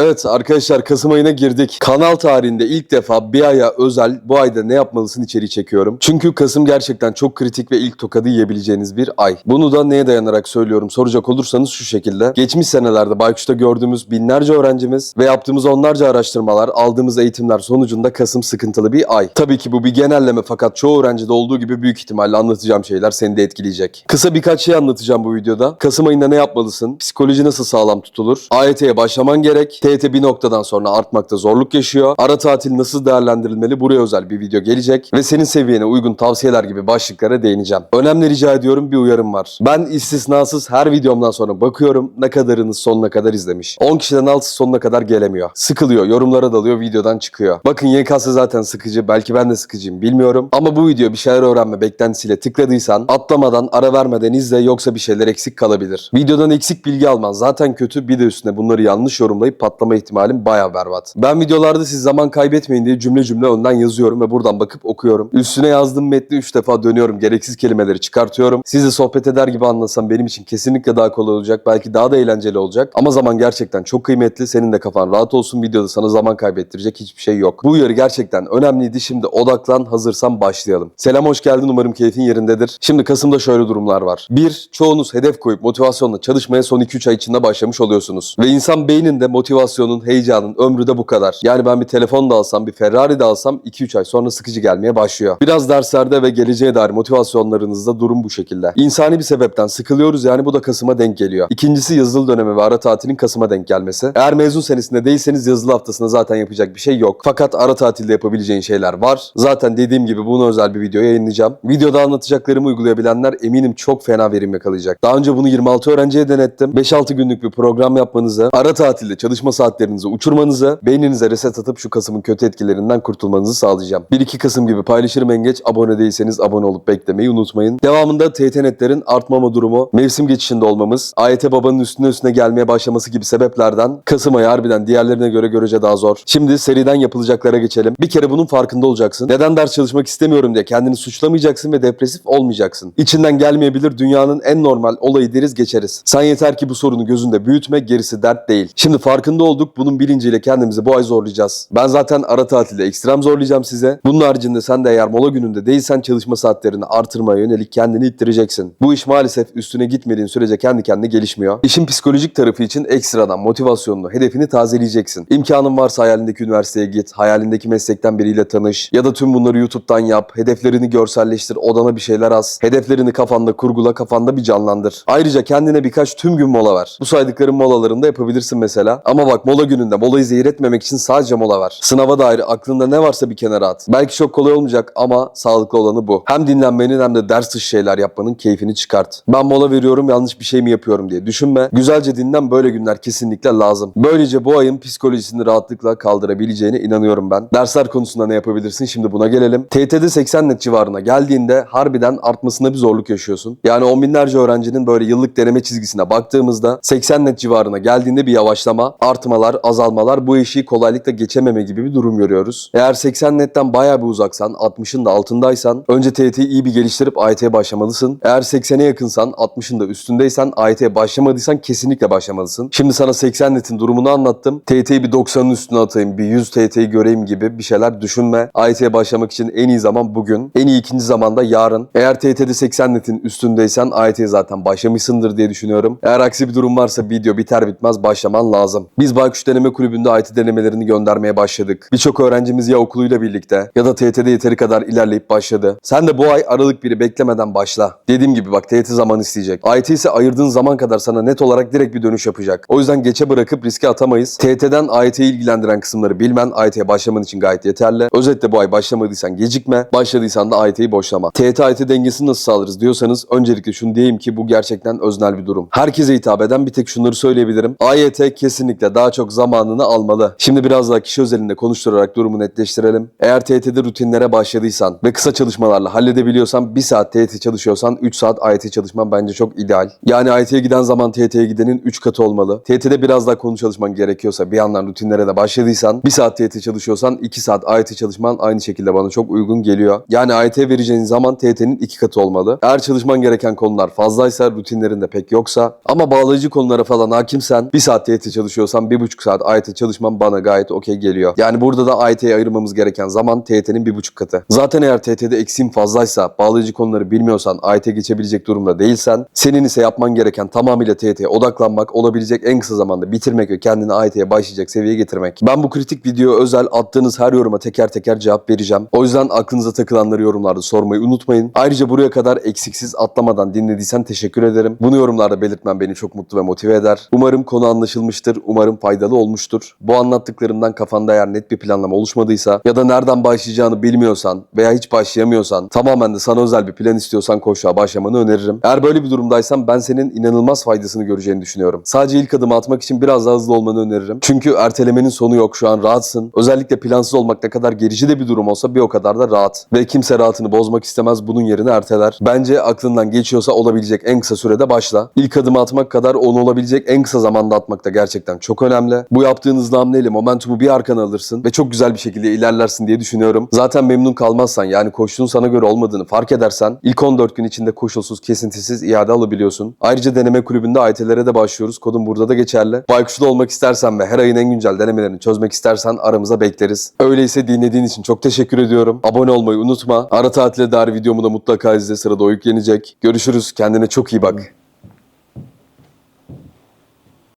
Evet arkadaşlar Kasım ayına girdik. Kanal tarihinde ilk defa bir aya özel bu ayda ne yapmalısın içeriği çekiyorum. Çünkü Kasım gerçekten çok kritik ve ilk tokadı yiyebileceğiniz bir ay. Bunu da neye dayanarak söylüyorum soracak olursanız şu şekilde. Geçmiş senelerde Baykuş'ta gördüğümüz binlerce öğrencimiz ve yaptığımız onlarca araştırmalar, aldığımız eğitimler sonucunda Kasım sıkıntılı bir ay. Tabii ki bu bir genelleme fakat çoğu öğrencide olduğu gibi büyük ihtimalle anlatacağım şeyler seni de etkileyecek. Kısa birkaç şey anlatacağım bu videoda. Kasım ayında ne yapmalısın? Psikoloji nasıl sağlam tutulur? AYT'ye başlaman gerek. TYT bir noktadan sonra artmakta zorluk yaşıyor. Ara tatil nasıl değerlendirilmeli? Buraya özel bir video gelecek. Ve senin seviyene uygun tavsiyeler gibi başlıklara değineceğim. Önemli rica ediyorum bir uyarım var. Ben istisnasız her videomdan sonra bakıyorum ne kadarınız sonuna kadar izlemiş. 10 kişiden altısı sonuna kadar gelemiyor. Sıkılıyor, yorumlara dalıyor, videodan çıkıyor. Bakın YKS zaten sıkıcı, belki ben de sıkıcıyım bilmiyorum. Ama bu video bir şeyler öğrenme beklentisiyle tıkladıysan atlamadan, ara vermeden izle yoksa bir şeyler eksik kalabilir. Videodan eksik bilgi alman zaten kötü bir de üstüne bunları yanlış yorumlayıp patlama ihtimalim baya berbat. Ben videolarda siz zaman kaybetmeyin diye cümle cümle önden yazıyorum ve buradan bakıp okuyorum. Üstüne yazdığım metni 3 defa dönüyorum. Gereksiz kelimeleri çıkartıyorum. Sizle sohbet eder gibi anlasam benim için kesinlikle daha kolay olacak. Belki daha da eğlenceli olacak. Ama zaman gerçekten çok kıymetli. Senin de kafan rahat olsun. Videoda sana zaman kaybettirecek hiçbir şey yok. Bu uyarı gerçekten önemliydi. Şimdi odaklan. Hazırsan başlayalım. Selam hoş geldin. Umarım keyfin yerindedir. Şimdi Kasım'da şöyle durumlar var. 1. Çoğunuz hedef koyup motivasyonla çalışmaya son 2-3 ay içinde başlamış oluyorsunuz. Ve insan beyninde motivasyonun, heyecanın ömrü de bu kadar. Yani ben bir telefon da alsam, bir Ferrari de alsam 2-3 ay sonra sıkıcı gelmeye başlıyor. Biraz derslerde ve geleceğe dair motivasyonlarınızda durum bu şekilde. İnsani bir sebepten sıkılıyoruz yani bu da Kasım'a denk geliyor. İkincisi yazılı dönemi ve ara tatilin Kasım'a denk gelmesi. Eğer mezun senesinde değilseniz yazılı haftasında zaten yapacak bir şey yok. Fakat ara tatilde yapabileceğin şeyler var. Zaten dediğim gibi bunu özel bir video yayınlayacağım. Videoda anlatacaklarımı uygulayabilenler eminim çok fena verim yakalayacak. Daha önce bunu 26 öğrenciye denettim. 5-6 günlük bir program yapmanızı, ara tatilde çalışma saatlerinizi uçurmanızı, beyninize reset atıp şu Kasım'ın kötü etkilerinden kurtulmanızı sağlayacağım. 1-2 Kasım gibi paylaşırım en geç. Abone değilseniz abone olup beklemeyi unutmayın. Devamında TYT netlerin artmama durumu, mevsim geçişinde olmamız, AYT babanın üstüne üstüne gelmeye başlaması gibi sebeplerden Kasım ayı harbiden diğerlerine göre görece daha zor. Şimdi seriden yapılacaklara geçelim. Bir kere bunun farkında olacaksın. Neden ders çalışmak istemiyorum diye kendini suçlamayacaksın ve depresif olmayacaksın. İçinden gelmeyebilir dünyanın en normal olayı deriz geçeriz. Sen yeter ki bu sorunu gözünde büyütme gerisi dert değil. Şimdi farkında olduk bunun bilinciyle kendimizi bu ay zorlayacağız. Ben zaten ara tatilde ekstrem zorlayacağım size. Bunun haricinde sen de eğer mola gününde değilsen çalışma saatlerini artırmaya yönelik kendini ittireceksin. Bu iş maalesef üstüne gitmediğin sürece kendi kendine gelişmiyor. İşin psikolojik tarafı için ekstradan motivasyonunu, hedefini tazeleyeceksin. İmkanın varsa hayalindeki üniversiteye git, hayalindeki meslekten biriyle tanış ya da tüm bunları YouTube'dan yap, hedeflerini görselleştir, odana bir şeyler az, hedeflerini kafanda kurgula, kafanda bir canlandır. Ayrıca kendine birkaç tüm gün mola ver. Bu saydıklarım molalarında yapabilirsin mesela. Ama bak mola gününde molayı zehir etmemek için sadece mola ver. Sınava dair aklında ne varsa bir kenara at. Belki çok kolay olmayacak ama sağlıklı olanı bu. Hem dinlenmenin hem de ders dışı şeyler yapmanın keyfini çıkart. Ben mola veriyorum yanlış bir şey mi yapıyorum diye düşünme. Güzelce dinlen böyle günler kesinlikle lazım. Böylece bu ayın psikolojisini rahatlıkla kaldırabileceğine inanıyorum ben. Dersler konusunda ne yapabilirsin şimdi buna gelelim. TYT'de 80 net civarına geldiğinde harbiden artmasında bir zorluk yaşıyorsun. Yani on binlerce öğrencinin böyle yıllık deneme çizgisine baktığımızda 80 net civarına geldiğinde bir yavaşlama, artmalar, azalmalar bu işi kolaylıkla geçememe gibi bir durum görüyoruz. Eğer 80 netten bayağı bir uzaksan, 60'ın da altındaysan önce TYT'yi iyi bir geliştirip AYT'ye başlamalısın. Eğer 80'e yakınsan, 60'ın da üstündeysen AYT'ye başlamadıysan kesinlikle başlamalısın. Şimdi sana 80 netin durumunu anlattım. TYT'yi bir 90'ın üstüne atayım, bir 100 TYT'yi göreyim gibi bir şeyler düşünme. AYT'ye başlamak için en iyi zaman bugün. En iyi ikinci zaman da yarın. Eğer TYT'de 80 netin üstündeysen AYT'ye zaten başlamışsındır diye düşünüyorum. Eğer aksi bir durum varsa video biter bitmez başlaman lazım. Biz Baykuş Deneme Kulübü'nde AYT denemelerini göndermeye başladık. Birçok öğrencimiz ya okuluyla birlikte ya da TYT'de yeteri kadar ilerleyip başladı. Sen de bu ay Aralık 1'i beklemeden başla. Dediğim gibi bak TYT zaman isteyecek. AYT ise ayırdığın zaman kadar sana net olarak direkt bir dönüş yapacak. O yüzden geçe bırakıp riske atamayız. TYT'den AYT'yi ilgilendiren kısımları bilmen AYT'ye başlaman için gayet yeterli. Özetle bu ay başlamadıysan gecikme, başladıysan da AYT'yi boşlama. TYT AYT dengesini nasıl sağlarız diyorsanız öncelikle şunu diyeyim ki bu gerçekten öznel bir durum. Herkese hitap eden bir tek şunları söyleyebilirim. AYT kesinlikle daha çok zamanını almalı. Şimdi biraz daha kişi özelinde konuşturarak durumu netleştirelim. Eğer TYT'de rutinlere başladıysan ve kısa çalışmalarla halledebiliyorsan 1 saat TYT çalışıyorsan 3 saat AYT çalışman bence çok ideal. Yani AYT'ye giden zaman TYT'ye gidenin 3 katı olmalı. TYT'de biraz daha konu çalışman gerekiyorsa bir yandan rutinlere de başladıysan 1 saat TYT çalışıyorsan 2 saat AYT çalışman aynı şekilde bana çok uygun geliyor. Yani AYT vereceğin zaman TYT'nin 2 katı olmalı. Eğer çalışman gereken konular fazlaysa rutinlerinde pek yoksa ama bağlayıcı konulara falan hakimsen 1 saat TYT çalışıyorsan bir buçuk saat AYT çalışmam bana gayet okey geliyor. Yani burada da AYT'ye ayırmamız gereken zaman TYT'nin bir buçuk katı. Zaten eğer TYT'de eksiğin fazlaysa, bağlayıcı konuları bilmiyorsan, AYT geçebilecek durumda değilsen, senin ise yapman gereken tamamıyla TYT'ye odaklanmak, olabilecek en kısa zamanda bitirmek ve kendini AYT'ye başlayacak seviyeye getirmek. Ben bu kritik video özel attığınız her yoruma teker teker cevap vereceğim. O yüzden aklınıza takılanları yorumlarda sormayı unutmayın. Ayrıca buraya kadar eksiksiz atlamadan dinlediysen teşekkür ederim. Bunu yorumlarda belirtmen beni çok mutlu ve motive eder. Umarım konu anlaşılmıştır. Umarım faydalı olmuştur. Bu anlattıklarımdan kafanda eğer net bir planlama oluşmadıysa ya da nereden başlayacağını bilmiyorsan veya hiç başlayamıyorsan tamamen de sana özel bir plan istiyorsan koşuğa başlamanı öneririm. Eğer böyle bir durumdaysan ben senin inanılmaz faydasını göreceğini düşünüyorum. Sadece ilk adımı atmak için biraz daha hızlı olmanı öneririm. Çünkü ertelemenin sonu yok. Şu an rahatsın. Özellikle plansız olmak ne kadar gerici de bir durum olsa bir o kadar da rahat. Ve kimse rahatını bozmak istemez. Bunun yerine erteler. Bence aklından geçiyorsa olabilecek en kısa sürede başla. İlk adımı atmak kadar onu olabilecek en kısa zamanda atmak da gerçekten çok önemli. Bu yaptığın hızlı hamleyle momentumu bir arkana alırsın ve çok güzel bir şekilde ilerlersin diye düşünüyorum. Zaten memnun kalmazsan yani koştuğun sana göre olmadığını fark edersen ilk 14 gün içinde koşulsuz kesintisiz iade alabiliyorsun. Ayrıca deneme kulübünde AYT'lere de başlıyoruz. Kodum burada da geçerli. Baykuş'ta olmak istersen ve her ayın en güncel denemelerini çözmek istersen aramıza bekleriz. Öyleyse dinlediğin için çok teşekkür ediyorum. Abone olmayı unutma. Ara tatile dair videomu da mutlaka izle sırada o yüklenecek. Görüşürüz. Kendine çok iyi bak.